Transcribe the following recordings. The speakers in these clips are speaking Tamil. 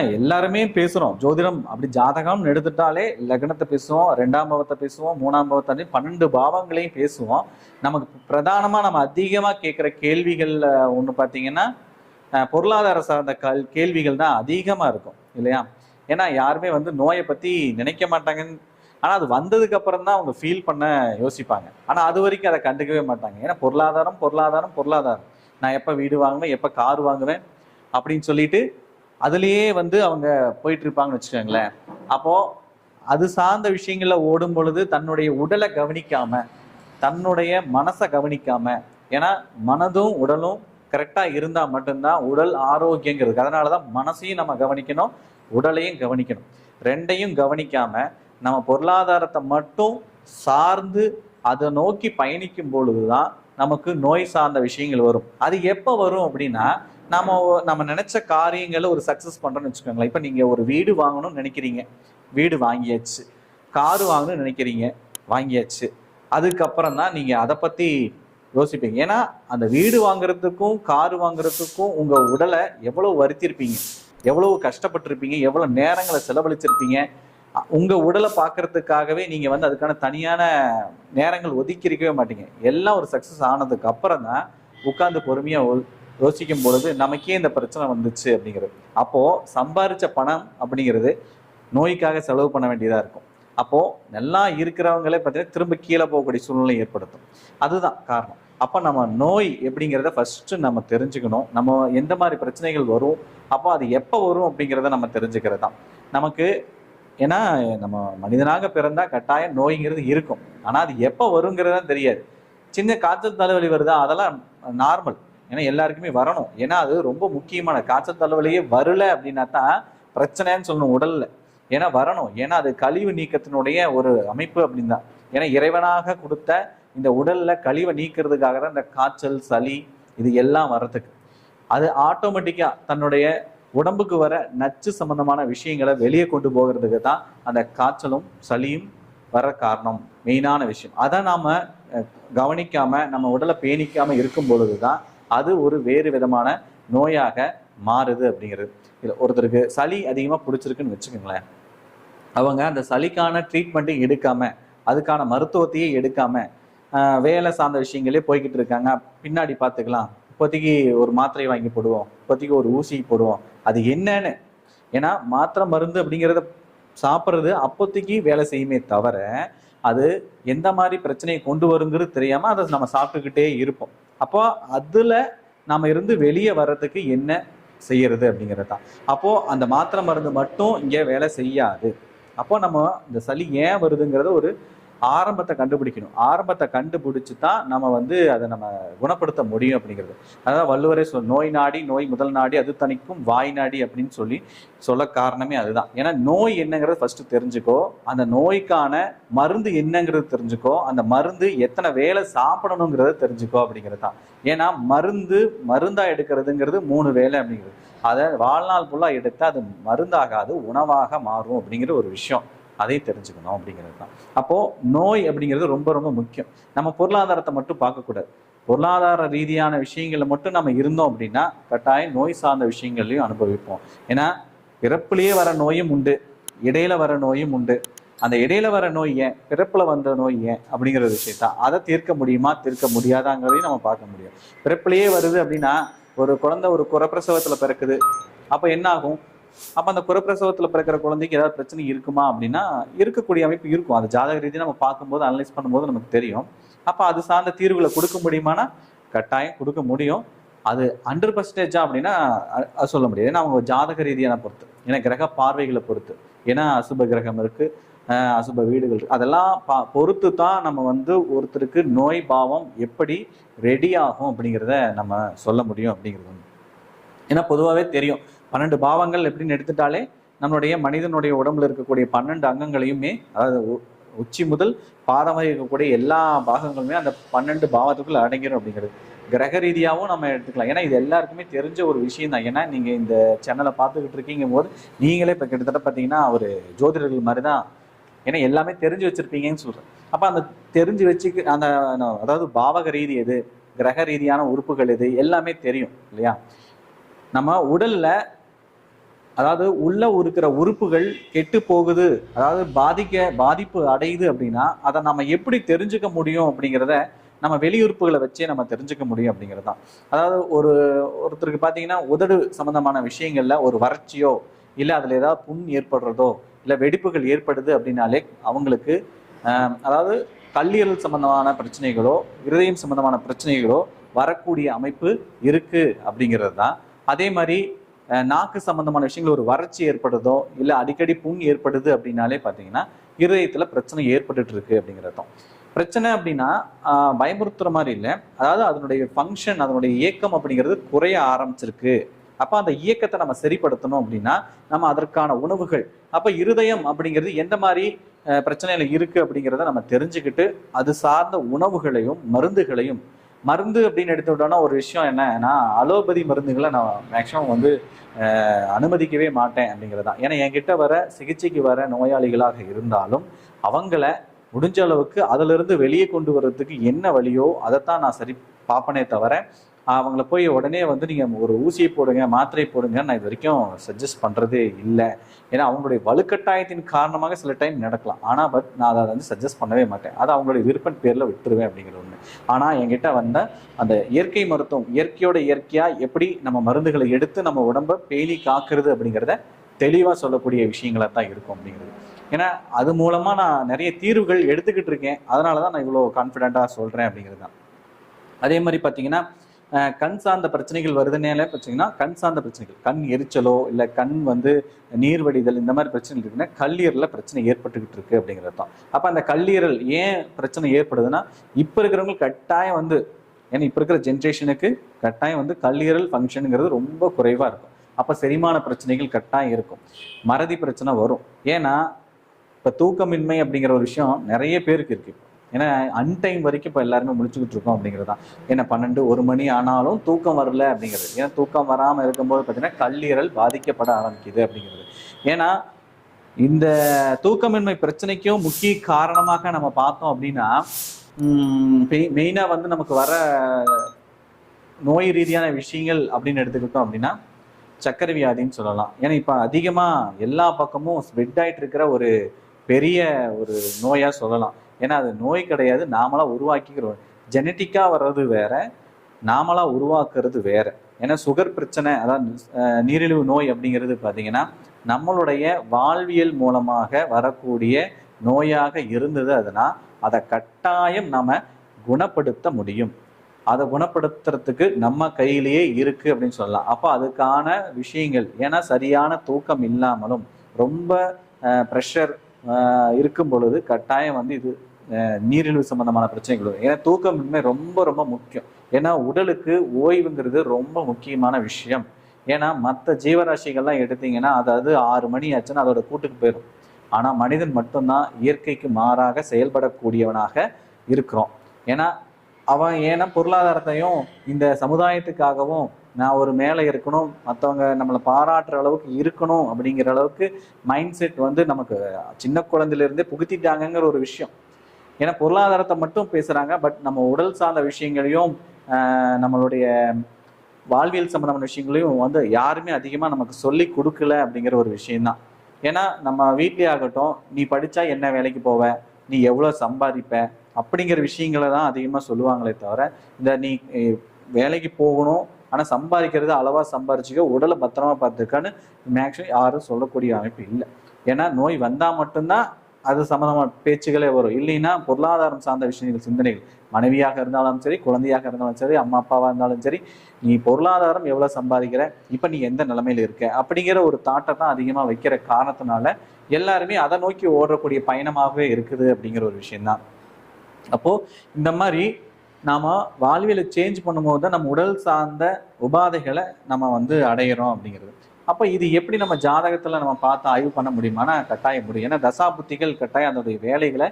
ஏன்னா எல்லாருமே பேசுறோம். ஜோதிடம் அப்படி ஜாதகம்னு எடுத்துட்டாலே லக்னத்தை பேசுவோம் ரெண்டாம் பாவத்தை பேசுவோம் மூணாம் பாவத்தை பன்னெண்டு பாவங்களையும் பேசுவோம். நமக்கு பிரதானமா நம்ம அதிகமா கேட்குற கேள்விகள்ல ஒன்று பார்த்தீங்கன்னா பொருளாதார சார்ந்த கல் கேள்விகள் தான் அதிகமா இருக்கும் இல்லையா? ஏன்னா யாருமே வந்து நோயை பத்தி நினைக்க மாட்டாங்கன்னு ஆனால் அது வந்ததுக்கு அப்புறம் தான் அவங்க ஃபீல் பண்ண யோசிப்பாங்க. ஆனால் அது வரைக்கும் அதை கண்டுக்கவே மாட்டாங்க. ஏன்னா பொருளாதாரம் பொருளாதாரம் பொருளாதாரம். நான் எப்போ வீடு வாங்குவேன் எப்போ கார் வாங்குவேன் அப்படின்னு சொல்லிட்டு அதுலேயே வந்து அவங்க போயிட்டு இருப்பாங்கன்னு வச்சுக்கோங்களேன். அப்போ அது சார்ந்த விஷயங்களில் ஓடும் பொழுது தன்னுடைய உடலை கவனிக்காம தன்னுடைய மனசை கவனிக்காம ஏன்னா மனதும் உடலும் கரெக்டா இருந்தா மட்டும்தான் உடல் ஆரோக்கியங்கிறது. அதனாலதான் மனசையும் நம்ம கவனிக்கணும் உடலையும் கவனிக்கணும். ரெண்டையும் கவனிக்காம நம்ம பொருளாதாரத்தை மட்டும் சார்ந்து அதை நோக்கி பயணிக்கும் பொழுதுதான் நமக்கு நோய் சார்ந்த விஷயங்கள் வரும். அது எப்போ வரும் அப்படின்னா நம்ம நம்ம நினைச்ச காரியங்களை ஒரு சக்சஸ் பண்றோம்னு வச்சுக்கோங்களேன். இப்போ நீங்க ஒரு வீடு வாங்கணும்னு நினைக்கிறீங்க. வீடு வாங்கியாச்சு. காரு வாங்கணும்னு நினைக்கிறீங்க. வாங்கியாச்சு. அதுக்கப்புறம் தான் நீங்க அதை பத்தி யோசிப்பீங்க. ஏன்னா அந்த வீடு வாங்குறதுக்கும் காரு வாங்குறதுக்கும் உங்க உடலை எவ்வளவு வருத்திருப்பீங்க. எவ்வளவு கஷ்டப்பட்டிருப்பீங்க. எவ்வளவு நேரங்களை செலவழிச்சிருப்பீங்க. உங்க உடலை பார்க்கறதுக்காகவே நீங்க வந்து அதுக்கான தனியான நேரங்கள் ஒதுக்கி இருக்கவே மாட்டீங்க. எல்லாம் ஒரு சக்சஸ் ஆனதுக்கு அப்புறம் தான் உட்கார்ந்து பொறுமையா யோசிக்கும் பொழுது நமக்கே இந்த பிரச்சனை வந்துச்சு அப்படிங்கிறது. அப்போது சம்பாரித்த பணம் அப்படிங்கிறது நோய்க்காக செலவு பண்ண வேண்டியதாக இருக்கும். அப்போது நல்லா இருக்கிறவங்களே பார்த்தீங்கன்னா திரும்ப கீழே போகக்கூடிய சூழ்நிலை ஏற்படுத்தும். அதுதான் காரணம். அப்போ நம்ம நோய் எப்படிங்கிறத ஃபஸ்ட்டு நம்ம தெரிஞ்சுக்கணும். நம்ம எந்த மாதிரி பிரச்சனைகள் வரும்? அப்போ அது எப்போ வரும் அப்படிங்கிறத நம்ம தெரிஞ்சுக்கிறது தான். நமக்கு ஏன்னா நம்ம மனிதனாக பிறந்தால் கட்டாயம் நோய்ங்கிறது இருக்கும். ஆனால் அது எப்போ வருங்கிறதான் தெரியாது. சின்ன காய்ச்சல் தலைவலி வருதா? அதெல்லாம் நார்மல் ஏன்னா எல்லாருக்குமே வரணும். ஏன்னா அது ரொம்ப முக்கியமான காய்ச்சல் தலைவலியே வரல அப்படின்னா தான் பிரச்சனைன்னு சொல்லணும் உடல்ல. ஏன்னா வரணும். ஏன்னா அது கழிவு நீக்கத்தினுடைய ஒரு அமைப்பு அப்படின்னு. தான் ஏன்னா இறைவனாக கொடுத்த இந்த உடல்ல கழிவை நீக்கிறதுக்காக தான் இந்த காய்ச்சல் சளி இது எல்லாம் வர்றதுக்கு. அது ஆட்டோமேட்டிக்காக தன்னுடைய உடம்புக்கு வர நச்சு சம்பந்தமான விஷயங்களை வெளியே கொண்டு போகிறதுக்கு தான் அந்த காய்ச்சலும் சளியும் வர காரணம் மெயினான விஷயம். அதை நாம் கவனிக்காமல் நம்ம உடலை பேணிக்காமல் இருக்கும் பொழுதுதான் அது ஒரு வேறு விதமான நோயாக மாறுது அப்படிங்கிறது. இல்லை ஒருத்தருக்கு சளி அதிகமாக பிடிச்சிருக்குன்னு வச்சுக்கோங்களேன். அவங்க அந்த சளிக்கான ட்ரீட்மெண்ட்டையும் எடுக்காமல் அதுக்கான மருத்துவத்தையே எடுக்காமல் வேலை சார்ந்த விஷயங்களே போய்கிட்டு இருக்காங்க. பின்னாடி பார்த்துக்கலாம். இப்போதைக்கு ஒரு மாத்திரை வாங்கி போடுவோம். இப்போதைக்கு ஒரு ஊசி போடுவோம். அது என்னன்னு? ஏன்னா மாத்திரை மருந்து அப்படிங்கிறத சாப்பிட்றது அப்போதைக்கு வேலை செய்யுமே தவிர அது எந்த மாதிரி பிரச்சனையை கொண்டு வருங்கிறது தெரியாமல் அதை நம்ம சாப்பிட்டுக்கிட்டே இருப்போம். அப்போ அதுல நாம இருந்து வெளியே வர்றதுக்கு என்ன செய்யறது அப்படிங்கிறது. தான் அப்போ அந்த மாத்திரை மருந்து மட்டும் இங்க வேலை செய்யாது. அப்போ நம்ம இந்த சளி ஏன் வருதுங்கிறத ஒரு ஆரம்பத்தை கண்டுபிடிக்கணும். ஆரம்பத்தை கண்டுபிடிச்சு தான் நம்ம வந்து அதை நம்ம குணப்படுத்த முடியும் அப்படிங்கிறது. அதாவது வள்ளுவரே சொல் நோய் நாடி நோய் முதல் நாடி அது தனிக்கும் வாய் நாடி அப்படின்னு சொல்லி சொல்ல காரணமே அதுதான். ஏன்னா நோய் என்னங்கிறது ஃபர்ஸ்ட் தெரிஞ்சுக்கோ அந்த நோய்க்கான மருந்து என்னங்கிறது தெரிஞ்சுக்கோ அந்த மருந்து எத்தனை வேலை சாப்பிடணுங்கிறத தெரிஞ்சுக்கோ அப்படிங்கிறது தான். ஏன்னா மருந்து மருந்தா எடுக்கிறதுங்கிறது மூணு வேலை அப்படிங்கிறது. அதை வாழ்நாள் ஃபுல்லாக எடுத்து அது மருந்தாகாது உணவாக மாறும் அப்படிங்கிற ஒரு விஷயம். அதை தெரிஞ்சுக்கணும் அப்படிங்கிறது தான். அப்போது நோய் அப்படிங்கிறது ரொம்ப ரொம்ப முக்கியம். நம்ம பொருளாதாரத்தை மட்டும் பார்க்கக்கூடாது. பொருளாதார ரீதியான விஷயங்களில் மட்டும் நம்ம இருந்தோம் அப்படின்னா கட்டாயம் நோய் சார்ந்த விஷயங்கள்லையும் அனுபவிப்போம். ஏன்னா பிறப்புலேயே வர நோயும் உண்டு. இடையில வர நோயும் உண்டு. அந்த இடையில வர நோய் ஏன்? பிறப்புல வந்த நோய் ஏன்? அப்படிங்கிற விஷயத்தான் அதை தீர்க்க முடியுமா? தீர்க்க முடியாதாங்கிறதையும் நம்ம பார்க்க முடியும். பிறப்புலேயே வருது அப்படின்னா ஒரு குழந்தை ஒரு குறப்பிரசவத்தில் பிறக்குது. அப்போ என்ன ஆகும்? அப்ப அந்த குறப்பிரசவத்துல பிறக்கிற குழந்தைக்கு ஏதாவது பிரச்சனை இருக்குமா அப்படின்னா இருக்கக்கூடிய அமைப்பு இருக்கும். அது ஜாதக ரீதியாக நம்ம பார்க்கும்போது அனலைஸ் பண்ணும்போது நமக்கு தெரியும். அப்ப அது சார்ந்த தீர்வுகளை கொடுக்க முடியுமானா கட்டாயம் கொடுக்க முடியும். அது ஹண்ட்ரட் பர்சன்டேஜா அப்படின்னா அது சொல்ல முடியாது. ஏன்னா அவங்க ஜாதக ரீதியான பொறுத்து. ஏன்னா கிரக பார்வைகளை பொறுத்து. ஏன்னா அசுப கிரகம் இருக்கு அசுப வீடுகள் இருக்கு. அதெல்லாம் பா பொறுத்து தான் நம்ம வந்து ஒருத்தருக்கு நோய் பாவம் எப்படி ரெடி ஆகும் அப்படிங்கிறத நம்ம சொல்ல முடியும் அப்படிங்கிறது ஏன்னா பொதுவாகவே தெரியும். பன்னெண்டு பாவங்கள் எப்படின்னு எடுத்துட்டாலே நம்மளுடைய மனிதனுடைய உடம்புல இருக்கக்கூடிய பன்னெண்டு அங்கங்களையுமே அதாவது உ- உச்சி முதல் பாதம் வரை இருக்கக்கூடிய எல்லா பாகங்களுமே அந்த பன்னெண்டு பாவத்துக்குள்ள அடங்கிடும் அப்படிங்கிறது. கிரக ரீதியாகவும் நம்ம எடுத்துக்கலாம். ஏன்னா இது எல்லாருக்குமே தெரிஞ்ச ஒரு விஷயம் தான் ஏன்னா நீங்கள் இந்த சேனலை பார்த்துக்கிட்டு இருக்கீங்க போது நீங்களே இப்போ கிட்டத்தட்ட பார்த்தீங்கன்னா ஒரு ஜோதிடர்கள் மாதிரி தான் ஏன்னா எல்லாமே தெரிஞ்சு வச்சுருப்பீங்கன்னு சொல்கிறேன் அப்போ அந்த தெரிஞ்சு வச்சுக்க அந்த அதாவது பாவக ரீதி எது கிரக ரீதியான உறுப்புகள் எது எல்லாமே தெரியும் இல்லையா? நம்ம உடலில் அதாவது உள்ள இருக்கிற உறுப்புகள் கெட்டு போகுது. அதாவது பாதிக்க பாதிப்பு அடையுது அப்படின்னா அதை நம்ம எப்படி தெரிஞ்சுக்க முடியும் அப்படிங்கிறத நம்ம வெளியுறுப்புகளை வச்சே நம்ம தெரிஞ்சுக்க முடியும் அப்படிங்கிறது தான் அதாவது ஒரு ஒருத்தருக்கு பார்த்தீங்கன்னா உதடு சம்பந்தமான விஷயங்கள்ல ஒரு வறட்சியோ இல்லை அதில் ஏதாவது புண் ஏற்படுறதோ இல்லை வெடிப்புகள் ஏற்படுது அப்படின்னாலே அவங்களுக்கு அதாவது கல்லீரல் சம்பந்தமான பிரச்சனைகளோ இருதயம் சம்பந்தமான பிரச்சனைகளோ வரக்கூடிய அமைப்பு இருக்கு அப்படிங்கிறது தான் அதே மாதிரி நாக்கு சம்பந்தமான விஷயங்கள் ஒரு வறட்சி ஏற்படுதோ இல்லை அடிக்கடி புண் ஏற்படுது அப்படின்னாலே பார்த்தீங்கன்னா இருதயத்தில் பிரச்சனை ஏற்பட்டுட்டு இருக்கு அப்படிங்கிறதும் பிரச்சனை அப்படின்னா பயமுறுத்துற மாதிரி இல்லை. அதாவது அதனுடைய ஃபங்க்ஷன் அதனுடைய இயக்கம் அப்படிங்கிறது குறைய ஆரம்பிச்சிருக்கு. அப்போ அந்த இயக்கத்தை நம்ம சரிப்படுத்தணும் அப்படின்னா நம்ம அதற்கான உணவுகள் அப்போ இருதயம் அப்படிங்கிறது எந்த மாதிரி பிரச்சனையில் இருக்குது அப்படிங்கிறத நம்ம தெரிஞ்சுக்கிட்டு அது சார்ந்த உணவுகளையும் மருந்துகளையும் மருந்து அப்படின்னு எடுத்துக்கிட்டோம்னா ஒரு விஷயம் என்னன்னா அலோபதி மருந்துகளை நான் மேக்ஸிமம் வந்து அனுமதிக்கவே மாட்டேன் அப்படிங்கிறது தான். ஏன்னா என்கிட்ட வர சிகிச்சைக்கு வர நோயாளிகளாக இருந்தாலும் அவங்கள முடிஞ்ச அளவுக்கு அதுலேருந்து வெளியே கொண்டு வர்றதுக்கு என்ன வழியோ அதைத்தான் நான் சரி பார்ப்பனே தவிர அவங்கள போய் உடனே வந்து நீங்கள் ஒரு ஊசியை போடுங்க மாத்திரை போடுங்க நான் இது வரைக்கும் சஜஸ்ட் பண்ணுறதே இல்லை. ஏன்னா அவங்களுடைய வலுக்கட்டாயத்தின் காரணமாக சில டைம் நடக்கலாம். ஆனால் பட் நான் அதை வந்து சஜஸ்ட் பண்ணவே மாட்டேன். அதை அவங்களுடைய விருப்பம் பேரில் விட்டுருவேன் அப்படிங்கிற ஒன்று ஆனால் என்கிட்ட வந்த அந்த இயற்கை மருத்துவம் இயற்கையோட இயற்கையாக எப்படி நம்ம மருந்துகளை எடுத்து நம்ம உடம்பை பேணி காக்குறது அப்படிங்கிறத தெளிவாக சொல்லக்கூடிய விஷயங்களாக தான் இருக்கும் அப்படிங்கிறது. ஏன்னா அது மூலமா நான் நிறைய தீர்வுகள் எடுத்துக்கிட்டு இருக்கேன். அதனால தான் நான் இவ்வளோ கான்ஃபிடெண்ட்டாக சொல்கிறேன் அப்படிங்கிறது தான். அதே மாதிரி பார்த்தீங்கன்னா கண் சார்ந்த பிரச்சனைகள் வருதுனால பார்த்தீங்கன்னா கண் சார்ந்த பிரச்சனைகள் கண் எரிச்சலோ இல்லை கண் வந்து நீர் வடிதல் இந்த மாதிரி பிரச்சனைகள் இருக்குன்னா கல்லீரலில் பிரச்சனை ஏற்பட்டுக்கிட்டு இருக்கு அப்படிங்கிறது தான். அப்போ அந்த கல்லீரல் ஏன் பிரச்சனை ஏற்படுதுன்னா இப்போ இருக்கிறவங்க கட்டாயம் வந்து ஏன்னா இப்போ இருக்கிற ஜென்ரேஷனுக்கு கட்டாயம் வந்து கல்லீரல் ஃபங்க்ஷனுங்கிறது ரொம்ப குறைவாக இருக்கும். அப்போ செரிமான பிரச்சனைகள் கட்டாயம் இருக்கும். மறதி பிரச்சனை வரும். ஏன்னா இப்போ தூக்கமின்மை அப்படிங்கிற ஒரு விஷயம் நிறைய பேருக்கு இருக்கு. ஏன்னா அன்டைம் வரைக்கும் இப்போ எல்லாருமே முழிச்சுக்கிட்டு இருக்கோம் அப்படிங்கிறது தான் ஏன்னா பன்னெண்டு ஒரு மணி ஆனாலும் தூக்கம் வரல அப்படிங்கிறது. ஏன்னா தூக்கம் வராமல் இருக்கும்போது பார்த்தீங்கன்னா கல்லீரல் பாதிக்கப்பட ஆரம்பிக்குது அப்படிங்கிறது. ஏன்னா இந்த தூக்கமின்மை பிரச்சனைக்கும் முக்கிய காரணமாக நம்ம பார்த்தோம் அப்படின்னா மெயினாக வந்து நமக்கு வர நோய் ரீதியான விஷயங்கள் அப்படின்னு எடுத்துக்கிட்டோம் அப்படின்னா சக்கரை வியாதின்னு சொல்லலாம். ஏன்னா இப்போ அதிகமாக எல்லா பக்கமும் ஸ்ப்ரெட் ஆயிட்டு இருக்கிற ஒரு பெரிய ஒரு நோயாக சொல்லலாம். ஏன்னா அது நோய் கிடையாது நாமளா உருவாக்கிக்கிறோம். ஜெனட்டிக்காக வர்றது வேற நாமளா உருவாக்குறது வேற. ஏன்னா சுகர் பிரச்சனை அதாவது நீரிழிவு நோய் அப்படிங்கிறது பார்த்தீங்கன்னா நம்மளுடைய வாழ்வியல் மூலமாக வரக்கூடிய நோயாக இருந்தது அதுனா அதை கட்டாயம் நாம் குணப்படுத்த முடியும். அதை குணப்படுத்துறதுக்கு நம்ம கையிலேயே இருக்கு அப்படின்னு சொல்லலாம். அப்போ அதுக்கான விஷயங்கள் ஏன்னா சரியான தூக்கம் இல்லாமலும் ரொம்ப ப்ரெஷர் இருக்கும் பொழுது கட்டாயம் வந்து இது நீரிழிவு சம்பந்தமான பிரச்சனைகள் ஏன்னா ஏன்னா தூக்கமின்மை ரொம்ப ரொம்ப முக்கியம். ஏன்னா உடலுக்கு ஓய்வுங்கிறது ரொம்ப முக்கியமான விஷயம். ஏன்னா மற்ற ஜீவராசிகள்லாம் எடுத்தீங்கன்னா அதாவது ஆறு மணி ஆச்சுன்னா அதோட கூட்டுக்கு போயிடும் ஆனால் மனிதன் மட்டும்தான் இயற்கைக்கு மாறாக செயல்படக்கூடியவனாக இருக்கிறோம். ஏன்னா அவன் ஏன்னா பொருளாதாரத்தையும் இந்த சமுதாயத்துக்காகவும் நான் ஒரு மேலே இருக்கணும் மற்றவங்க நம்மளை பாராட்டுற அளவுக்கு இருக்கணும் அப்படிங்கிற அளவுக்கு மைண்ட் செட் வந்து நமக்கு சின்ன குழந்தையிலேருந்தே புகுத்திட்டாங்கங்கிற ஒரு விஷயம். ஏன்னா பொருளாதாரத்தை மட்டும் பேசுறாங்க. பட் நம்ம உடல் சார்ந்த விஷயங்களையும் நம்மளுடைய வாழ்வியல் சம்பந்தமான விஷயங்களையும் வந்து யாருமே அதிகமாக நமக்கு சொல்லி கொடுக்கல அப்படிங்கிற ஒரு விஷயம்தான். ஏன்னா நம்ம வீட்லயே ஆகட்டும் நீ படிச்சா என்ன வேலைக்கு போவ? நீ எவ்வளோ சம்பாதிப்ப? அப்படிங்கிற விஷயங்களை தான் அதிகமாக சொல்லுவாங்களே தவிர இந்த நீ வேலைக்கு போகணும் ஆனால் சம்பாதிக்கிறது அளவாக சம்பாரிச்சுக்க உடலை பத்திரமா பார்த்துக்கான்னு மேக்ஸிமம் யாரும் சொல்லக்கூடிய அமைப்பு இல்லை. ஏன்னா நோய் வந்தால் மட்டும்தான் அது சம்மந்தமான பேச்சுகளே வரும். இல்லைன்னா பொருளாதாரம் சார்ந்த விஷயங்கள் சிந்தனைகள். மனைவியாக இருந்தாலும் சரி குழந்தையாக இருந்தாலும் சரி அம்மா அப்பாவாக இருந்தாலும் சரி நீ பொருளாதாரம் எவ்வளோ சம்பாதிக்கிற? இப்போ நீ எந்த நிலைமையில இருக்க? அப்படிங்கிற ஒரு தாட்டை தான் அதிகமாக வைக்கிற காரணத்தினால எல்லாருமே அதை நோக்கி ஓடக்கூடிய பயணமாகவே இருக்குது அப்படிங்கிற ஒரு விஷயம்தான். அப்போ இந்த மாதிரி நாம வாழ்வியலை சேஞ்ச் பண்ணும்போது தான் நம்ம உடல் சார்ந்த உபாதைகளை நம்ம வந்து அடையிறோம் அப்படிங்கிறது. அப்போ இது எப்படி நம்ம ஜாதகத்துல நம்ம பார்த்து ஆய்வு பண்ண முடியுமானா கட்டாயம் முடியும். ஏன்னா தசாபுத்திகள் கட்டாயம் அதனுடைய வேலைகளை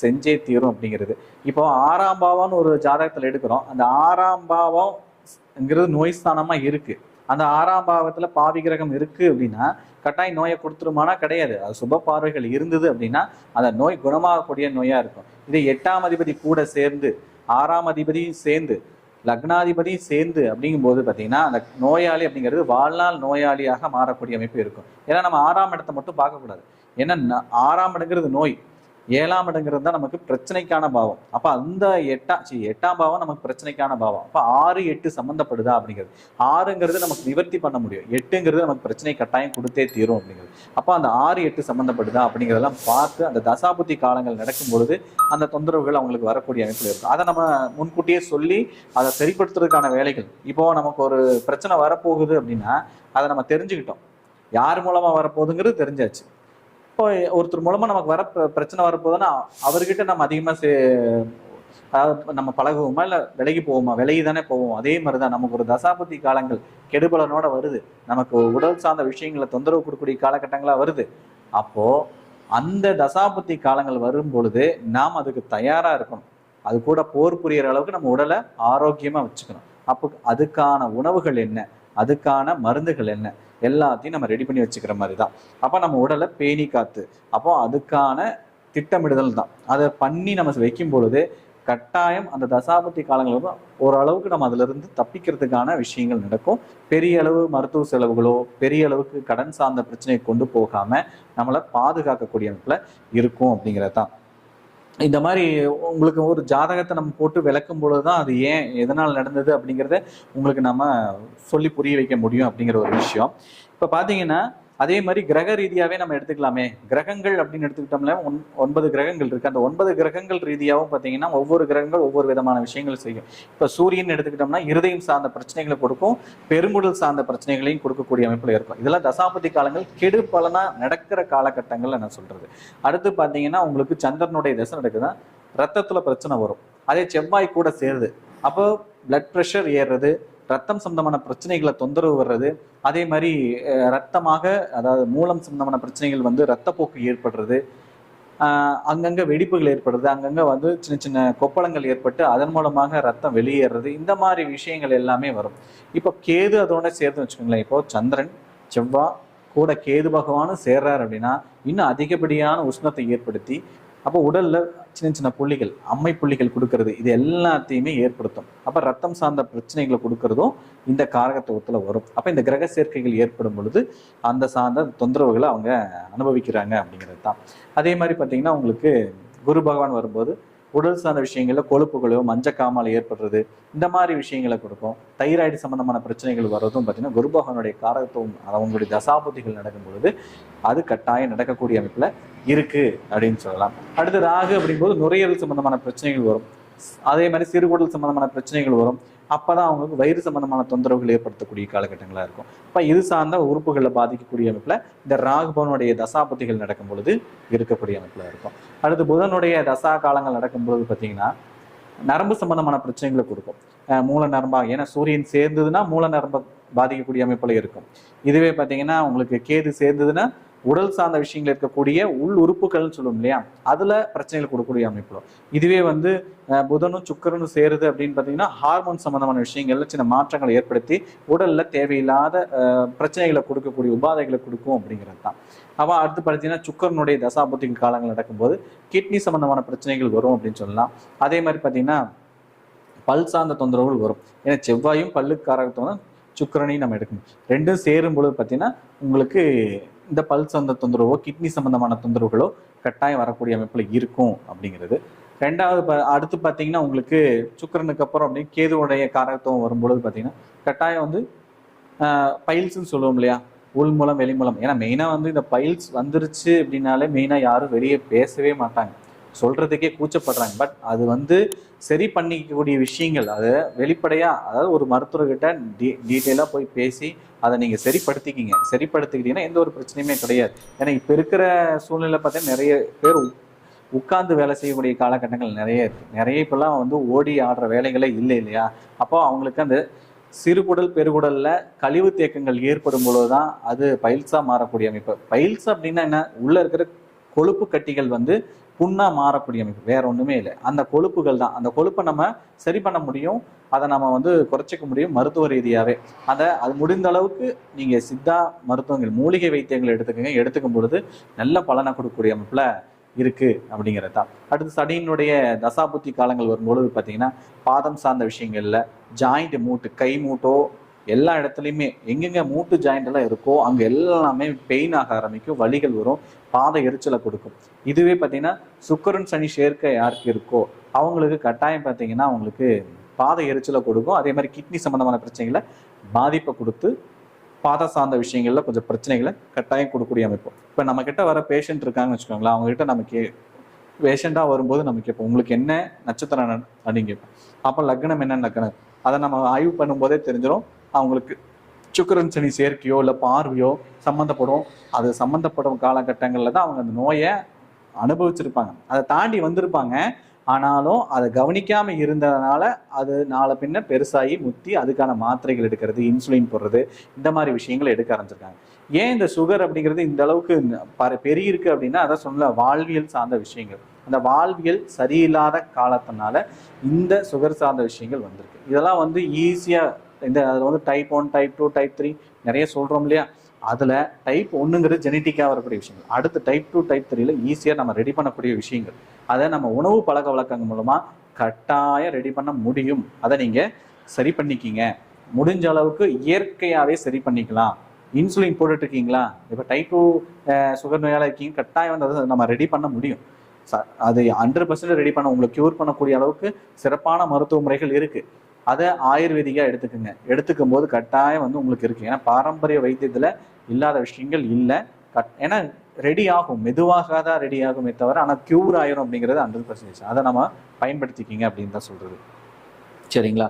செஞ்சே தீரும் அப்படிங்கிறது. இப்போ ஆறாம் பாவம்னு ஒரு ஜாதகத்துல எடுக்கிறோம். அந்த ஆறாம் பாவம்ங்கிறது நோய் ஸ்தானமாக இருக்கு. அந்த ஆறாம் பாவத்துல பாவி கிரகம் இருக்கு அப்படின்னா கட்டாயம் நோயை கொடுத்துருமானா கிடையாது. அது சுப பார்வைகள் இருந்தது அப்படின்னா அந்த நோய் குணமாகக்கூடிய நோயா இருக்கும். இதே எட்டாம் அதிபதி கூட சேர்ந்து ஆறாம் அதிபதியும் சேர்ந்து லக்னாதிபதி சேர்ந்து அப்படிங்கும்போது பார்த்தீங்கன்னா அந்த நோயாளி அப்படிங்கிறது வாழ்நாள் நோயாளியாக மாறக்கூடிய அமைப்பு இருக்கும். ஏன்னா நம்ம ஆறாம் இடத்தை மட்டும் பார்க்கக்கூடாது. ஏன்னா ஆறாம் இடங்கிறது நோய். ஏழாம் இடங்கிறது தான் நமக்கு பிரச்சனைக்கான பாவம். அப்போ அந்த எட்டாம் சரி எட்டாம் பாவம் நமக்கு பிரச்சனைக்கான பாவம். அப்போ ஆறு எட்டு சம்மந்தப்படுதா அப்படிங்கிறது. ஆறுங்கிறது நமக்கு நிவர்த்தி பண்ண முடியும். எட்டுங்கிறது நமக்கு பிரச்சனை கட்டாயம் கொடுத்தே தீரும் அப்படிங்கிறது. அப்போ அந்த ஆறு எட்டு சம்மந்தப்படுதா அப்படிங்கிறதெல்லாம் பார்த்து அந்த தசாபுத்தி காலங்கள் நடக்கும் பொழுது அந்த தொந்தரவுகள் அவங்களுக்கு வரக்கூடிய அமைப்பில் இருக்கும். அதை நம்ம முன்கூட்டியே சொல்லி அதை சரிப்படுத்துறதுக்கான வேலைகள். இப்போ நமக்கு ஒரு பிரச்சனை வரப்போகுது அப்படின்னா அதை நம்ம தெரிஞ்சுக்கிட்டோம். யார் மூலமாக வரப்போகுதுங்கிறது தெரிஞ்சாச்சு. இப்போ ஒருத்தர் மூலமா நமக்கு வர பிரச்சனை வரப்போகுதுன்னா அவர்கிட்ட நம்ம அதிகமா சே அதாவது நம்ம பழகுவோமா இல்ல விலகி போவோமா? விலகி தானே போவோம். அதே மாதிரிதான் நமக்கு ஒரு தசாபதி காலங்கள் கெடுபலனோட வருது. நமக்கு உடல் சார்ந்த விஷயங்களை தொந்தரவு கொடுக்கக்கூடிய காலகட்டங்களா வருது. அப்போ அந்த தசாபுத்தி காலங்கள் வரும் பொழுது நாம் அதுக்கு தயாரா இருக்கணும். அது கூட போர் புரியற அளவுக்கு நம்ம உடலை ஆரோக்கியமா வச்சுக்கணும். அப்போ அதுக்கான உணவுகள் என்ன? அதுக்கான மருந்துகள் என்ன? எல்லாத்தையும் நம்ம ரெடி பண்ணி வச்சுக்கிற மாதிரி தான் அப்போ நம்ம உடலை பேணி காத்து அப்போ அதுக்கான திட்டமிடுதல் தான். அதை பண்ணி நம்ம வைக்கும் பொழுது கட்டாயம் அந்த தசாபத்தி காலங்களில் ஓரளவுக்கு நம்ம அதிலிருந்து தப்பிக்கிறதுக்கான விஷயங்கள் நடக்கும். பெரிய அளவு மருத்துவ செலவுகளோ பெரிய அளவுக்கு கடன் சார்ந்த பிரச்சனையை கொண்டு போகாமல் நம்மளை பாதுகாக்கக்கூடிய அமைப்பில் இருக்கும் அப்படிங்கிறது தான் இந்த மாதிரி உங்களுக்கு ஒரு ஜாதகத்தை நம்ம போட்டு விளக்கும் பொழுது தான் அது ஏன் எதனால் நடந்தது அப்படிங்கிறத உங்களுக்கு நம்ம சொல்லி புரிய வைக்க முடியும் அப்படிங்கிற ஒரு விஷயம். இப்போ பார்த்தீங்கன்னா அதே மாதிரி கிரக ரீதியாகவே நம்ம எடுத்துக்கலாமே. கிரகங்கள் அப்படின்னு எடுத்துக்கிட்டோம்ல ஒன் ஒன்பது கிரகங்கள் இருக்கு. அந்த ஒன்பது கிரகங்கள் ரீதியாகவும் பார்த்தீங்கன்னா ஒவ்வொரு கிரகங்கள் ஒவ்வொரு விதமான விஷயங்கள் செய்யும். இப்போ சூரியன் எடுத்துக்கிட்டோம்னா இருதயம் சார்ந்த பிரச்சனைகளை கொடுக்கும் பெருங்குடல் சார்ந்த பிரச்சனைகளையும் கொடுக்கக்கூடிய அமைப்பில் இருக்கும். இதெல்லாம் தசாபதி காலங்கள் கெடு பலனாக நடக்கிற காலகட்டங்களில் நான் சொல்றது. அடுத்து பார்த்தீங்கன்னா உங்களுக்கு சந்திரனுடைய தசை நடக்குதுன்னா ரத்தத்தில் பிரச்சனை வரும். அதே செவ்வாய் கூட சேருது. அப்போ பிளட் ப்ரெஷர் ஏறுறது ரத்தம் சம்பந்தமான பிரச்சனைகளை தொந்தரவு வர்றது அதே மாதிரி ரத்தமாக அதாவது மூலம் சம்பந்தமான பிரச்சனைகள் வந்து ரத்தப்போக்கு ஏற்படுறது அங்கங்கே வெடிப்புகள் ஏற்படுறது அங்கங்கே வந்து சின்ன சின்ன கொப்பளங்கள் ஏற்பட்டு அதன் மூலமாக ரத்தம் வெளியேறது இந்த மாதிரி விஷயங்கள் எல்லாமே வரும். இப்போ கேது அதோட சேர்த்து வச்சுக்கோங்களேன். இப்போ சந்திரன் செவ்வாய் கூட கேது பகவானும் சேர்றாரு அப்படின்னா இன்னும் அதிகப்படியான உஷ்ணத்தை ஏற்படுத்தி அப்போ உடல்ல சின்ன சின்ன புள்ளிகள் அம்மை புள்ளிகள் கொடுக்கறது இது எல்லாத்தையுமே ஏற்படுத்தும். அப்ப ரத்தம் சார்ந்த பிரச்சனைகளை கொடுக்கறதும் இந்த காரகத்துவத்துல வரும். அப்ப இந்த கிரக சேர்க்கைகள் ஏற்படும் பொழுது அந்த சார்ந்த தொந்தரவுகளை அவங்க அனுபவிக்கிறாங்க அப்படிங்கிறது தான் அதே மாதிரி பார்த்தீங்கன்னா உங்களுக்கு குரு பகவான் வரும்போது உடல் சார்ந்த விஷயங்களில் கொழுப்புகளோ மஞ்சக்காமால் ஏற்படுறது இந்த மாதிரி விஷயங்களை கொடுக்கும். தைராய்டு சம்பந்தமான பிரச்சனைகள் வர்றதும் பார்த்தீங்கன்னா குரு காரத்துவம் காரகத்துவம் அவங்களுடைய தசாபுத்திகள் நடக்கும் பொழுது அது கட்டாயம் நடக்கக்கூடிய அமைப்பில் இருக்குது அப்படின்னு சொல்லலாம். அடுத்து ராகு அப்படிங்கும்போது நுரையீரல் சம்பந்தமான பிரச்சனைகள் வரும். அதே மாதிரி சிறுகுடல் சம்பந்தமான பிரச்சனைகள் வரும். அப்போதான் அவங்களுக்கு வயிறு சம்பந்தமான தொந்தரவுகள் ஏற்படுத்தக்கூடிய காலகட்டங்களாக இருக்கும். இப்போ இது சார்ந்த உறுப்புகளை பாதிக்கக்கூடிய அமைப்பில் இந்த ராகுபவனுடைய தசாபதிகள் நடக்கும் பொழுது இருக்கக்கூடிய அமைப்பில் இருக்கும். அடுத்து புதனுடைய தசா காலங்கள் நடக்கும் பொழுது பார்த்தீங்கன்னா நரம்பு சம்பந்தமான பிரச்சனைகளை கொடுக்கும். மூல நரம்பாக ஏன்னா சூரியன் சேர்ந்ததுன்னா மூல நரம்பை பாதிக்கக்கூடிய அமைப்பில் இருக்கும். இதுவே பார்த்தீங்கன்னா உங்களுக்கு கேது சேர்ந்ததுன்னா உடல் சார்ந்த விஷயங்கள் இருக்கக்கூடிய உள் உறுப்புகள்னு சொல்லுவோம் இல்லையா? அதுல பிரச்சனைகள் கொடுக்கக்கூடிய அமைப்புகளும் இதுவே வந்து புதனும் சுக்கரனும் சேருது அப்படின்னு பார்த்தீங்கன்னா ஹார்மோன் சம்பந்தமான விஷயங்கள்ல சின்ன மாற்றங்களை ஏற்படுத்தி உடல்ல தேவையில்லாத பிரச்சனைகளை கொடுக்கக்கூடிய உபாதைகளை கொடுக்கும் அப்படிங்கிறது தான். அவ அடுத்து பார்த்தீங்கன்னா சுக்கரனுடைய தசாபுத்திக காலங்கள் நடக்கும்போது கிட்னி சம்பந்தமான பிரச்சனைகள் வரும் அப்படின்னு சொல்லலாம். அதே மாதிரி பார்த்தீங்கன்னா பல் சார்ந்த தொந்தரவுகள் வரும். ஏன்னா செவ்வாயும் பல்லுக்காரத்தோட சுக்கரனையும் நம்ம எடுக்கணும். ரெண்டும் சேரும் பொழுது பார்த்தீங்கன்னா உங்களுக்கு இந்த பல் சார்ந்த தொந்தரவோ கிட்னி சம்பந்தமான தொந்தரவுகளோ கட்டாயம் வரக்கூடிய அமைப்பில் இருக்கும் அப்படிங்கிறது. ரெண்டாவது ப- அடுத்து பார்த்தீங்கன்னா உங்களுக்கு சுக்கிரனுக்கு அப்புறம் அப்படின்னு கேதுவுடைய காரகத்துவம் வரும்பொழுது பார்த்தீங்கன்னா கட்டாயம் வந்து பைல்ஸ்ன்னு சொல்லுவோம் இல்லையா? உள் மூலம் வெளி மூலம். ஏன்னா மெயினாக வந்து இந்த பைல்ஸ் வந்துருச்சு அப்படின்னாலே மெயினாக யாரும் வெளியே பேசவே மாட்டாங்க. சொல்றதுக்கே கூச்சப்படுறாங்க. பட் அது வந்து சரி பண்ணிக்கக்கூடிய விஷயங்கள் அது வெளிப்படையாக அதாவது ஒரு மருத்துவர்கிட்ட டீ டீட்டெயிலாக போய் பேசி அதை நீங்கள் சரிப்படுத்திக்கிங்க. சரிப்படுத்திக்கிட்டீங்கன்னா எந்த ஒரு பிரச்சனையுமே கிடையாது. ஏன்னா இப்போ இருக்கிற சூழ்நிலை பார்த்தீங்கன்னா நிறைய பேர் உட்கார்ந்து வேலை செய்யக்கூடிய காலகட்டங்கள் நிறைய இருக்குது நிறைய இப்போல்லாம் வந்து ஓடி ஆடுற வேலைகளே இல்லை இல்லையா? அப்போ அவங்களுக்கு அந்த சிறுகுடல் பெருகுடலில் கழிவு தேக்கங்கள் ஏற்படும் பொழுதுதான் அது பைல்ஸா மாறக்கூடிய அமைப்பு. பைல்ஸ் அப்படின்னா என்ன? உள்ளே இருக்கிற கொழுப்பு கட்டிகள் வந்து புண்ணா மாறக்கூடிய அமைப்பு வேற ஒண்ணுமே இல்லை. அந்த கொழுப்புகள் தான். அந்த கொழுப்பை நம்ம சரி பண்ண முடியும். அதை நம்ம வந்து குறைச்சிக்க முடியும் மருத்துவ ரீதியாவே. அதை அது முடிந்த அளவுக்கு நீங்க சித்தா மருத்துவங்கள் மூலிகை வைத்தியங்கள் எடுத்துக்கங்க. எடுத்துக்கும் பொழுது நல்ல பலனை கொடுக்கக்கூடிய அமைப்புல இருக்கு அப்படிங்கிறது தான். அடுத்து சனியினுடைய தசாபுத்தி காலங்கள் வரும்பொழுது பார்த்தீங்கன்னா பாதம் சார்ந்த விஷயங்கள்ல ஜாயிண்ட் மூட்டு கை மூட்டோ எல்லா இடத்துலையுமே எங்கெங்க மூட்டு ஜாயிண்ட் எல்லாம் இருக்கோ அங்க எல்லாமே பெயின் ஆக ஆரம்பிக்கும் வலிகள் வரும் பாத எரிச்சலை கொடுக்கும். இதுவே பார்த்தீங்கன்னா சுக்கரன் சனி சேர்க்கை யாருக்கு இருக்கோ அவங்களுக்கு கட்டாயம் பார்த்தீங்கன்னா அவங்களுக்கு பாத எரிச்சலை கொடுக்கும். அதே மாதிரி கிட்னி சம்பந்தமான பிரச்சனைகளை பாதிப்பை கொடுத்து பாத சார்ந்த விஷயங்களில் கொஞ்சம் பிரச்சனைகளை கட்டாயம் கொடுக்கக்கூடிய அமைப்பு. இப்போ நம்மக்கிட்ட வர பேஷண்ட் இருக்காங்கன்னு வச்சுக்கோங்களேன் அவங்ககிட்ட நமக்கு பேஷண்ட்டாக பேஷண்டாக வரும்போது நம்ம கேட்போம் உங்களுக்கு என்ன நட்சத்திரம் அப்படின்னு கேட்போம். அப்போ லக்னம் என்ன லக்னம். அதை நம்ம ஆய்வு பண்ணும்போதே தெரிஞ்சிடும் அவங்களுக்கு சுக்கரன் சனி சேர்க்கையோ இல்லை பார்வையோ சம்மந்தப்படும் அது சம்மந்தப்படும் காலகட்டங்களில் தான் அவங்க அந்த நோயை அனுபவிச்சிருப்பாங்க. அதை தாண்டி வந்திருப்பாங்க. ஆனாலும் அதை கவனிக்காம இருந்ததுனால அது நாளை பின்ன பெருசாகி முத்தி அதுக்கான மாத்திரைகள் எடுக்கிறது இன்சுலின் போடுறது இந்த மாதிரி விஷயங்கள் எடுக்க ஆரம்பிச்சிருக்காங்க. ஏன் இந்த சுகர் அப்படிங்கிறது இந்த அளவுக்கு பெருகிருக்கு அப்படின்னா அதான் சொன்ன வாழ்வியல் சார்ந்த விஷயங்கள். அந்த வாழ்வியல் சரியில்லாத காலத்தினால இந்த சுகர் சார்ந்த விஷயங்கள் வந்திருக்கு. இதெல்லாம் வந்து ஈஸியாக இந்த அதில் வந்து type one type two type three நிறைய சொல்கிறோம் இல்லையா? அதில் டைப் ஒன்றுங்கிறது ஜெனட்டிக்காக வரக்கூடிய விஷயங்கள். அடுத்து டைப் டூ டைப் த்ரீல ஈஸியாக நம்ம ரெடி பண்ணக்கூடிய விஷயங்கள். அதை நம்ம உணவு பழக்க வழக்கங்கள் மூலமாக கட்டாயம் ரெடி பண்ண முடியும். அதை நீங்கள் சரி பண்ணிக்கிங்க. முடிஞ்ச அளவுக்கு இயற்கையாகவே சரி பண்ணிக்கலாம். இன்சுலின் போட்டுட்ருக்கீங்களா இப்போ டைப் டூ சுகர் நோயால் இருக்கீங்க. கட்டாயம் வந்து அதை நம்ம ரெடி பண்ண முடியும். ச- அது ஹண்ட்ரட் பர்சன்ட் ரெடி பண்ண உங்களை க்யூர் பண்ணக்கூடிய அளவுக்கு சிறப்பான மருத்துவ முறைகள் இருக்குது அதை ஆயுர்வேதிக்காக எடுத்துக்குங்க. எடுத்துக்கும் போது கட்டாயம் வந்து உங்களுக்கு இருக்குது ஏன்னா பாரம்பரிய வைத்தியத்தில் இல்லாத விஷயங்கள் இல்லை. கட் ஏன்னா ரெடி ஆகும். மெதுவாக தான் ரெடி ஆகுமே தவிர ஆனால் க்யூர் ஆயிரும் அப்படிங்கிறது ஹண்ட்ரட் பர்சன்டேஜ் அதை நம்ம பயன்படுத்திக்கிங்க அப்படின்னு தான் சொல்கிறது சரிங்களா?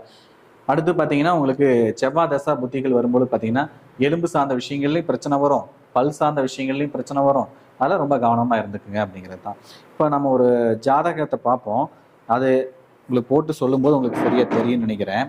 அடுத்து பார்த்தீங்கன்னா உங்களுக்கு செவ்வாய் தசா புத்திகள் வரும்போது பார்த்தீங்கன்னா எலும்பு சார்ந்த விஷயங்கள்லையும் பிரச்சனை வரும். பல் சார்ந்த விஷயங்கள்லையும் பிரச்சனை வரும். அதெல்லாம் ரொம்ப கவனமாக இருந்துக்குங்க அப்படிங்கிறது தான். இப்போ நம்ம ஒரு ஜாதகத்தை பார்ப்போம். அது உங்களுக்கு போட்டு சொல்லும்போது உங்களுக்கு சரியாக தெரியும்னு நினைக்கிறேன்.